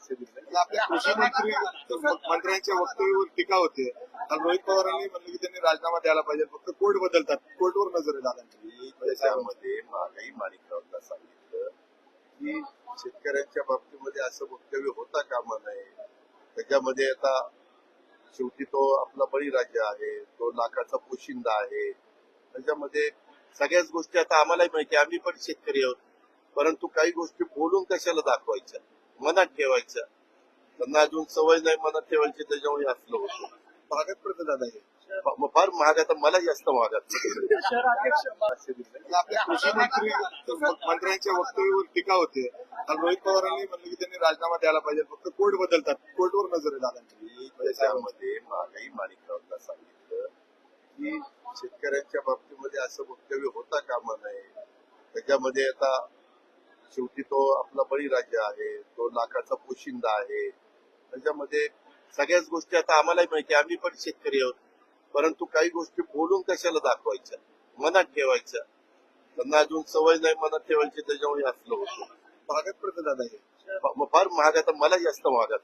असे आपल्या कृषी मंत्री मंत्र्यांच्या वक्तव्यावर टीका होते. काल रोहित पवारांनी म्हणलं की त्यांनी राजीनामा द्यायला पाहिजे. फक्त कोर्ट बदलतात. कोर्टवर नजर दादांची. त्याच्यामध्ये महागाई मालिकावरला सांगितलं की शेतकऱ्यांच्या बाबतीमध्ये असं वक्तव्य होता कामा नये. त्याच्यामध्ये आता शेवटी तो आपला बळीराजा आहे. तो लाखाचा पोशिंदा आहे. त्याच्यामध्ये सगळ्याच गोष्टी आता आम्हालाही माहिती आम्ही पण शेतकरी आहोत. परंतु काही गोष्टी बोलून कशाला दाखवायच्या? मनात ठेवायच्या त्यांना अजून सवय नाही मनात ठेवायची त्याच्यामुळे असलं होतं. भागात पडतं दादा हे. फार महाग आता मला जास्त महागात आपल्या कृषी मंत्री मंत्र्यांच्या वक्तव्यावर टीका होते. रोहित पवारांनी म्हणलं की त्यांनी राजीनामा द्यायला पाहिजे. फक्त कोर्ट बदलतात. कोर्टवर नजर आहे त्याच्यामध्ये महागाई मालिकावरला सांगितलं की शेतकऱ्यांच्या बाबतीमध्ये असं वक्तव्य होता कामा नये. त्याच्यामध्ये आता शेवटी तो आपला बळीराजा आहे. तो लाखाचा पोशिंदा आहे. त्याच्यामध्ये सगळ्याच गोष्टी आता आम्हालाही माहिती आहे, आम्ही पण शेतकरी आहोत. परंतु काही गोष्टी बोलून कशाला दाखवायच्या? मनात ठेवायच्या. त्यांना अजून सवय नाही मनात ठेवायची त्याच्यामुळे असलं होतं. भागात पडतं दादा हे मग फार महाग आता मला जास्त महागात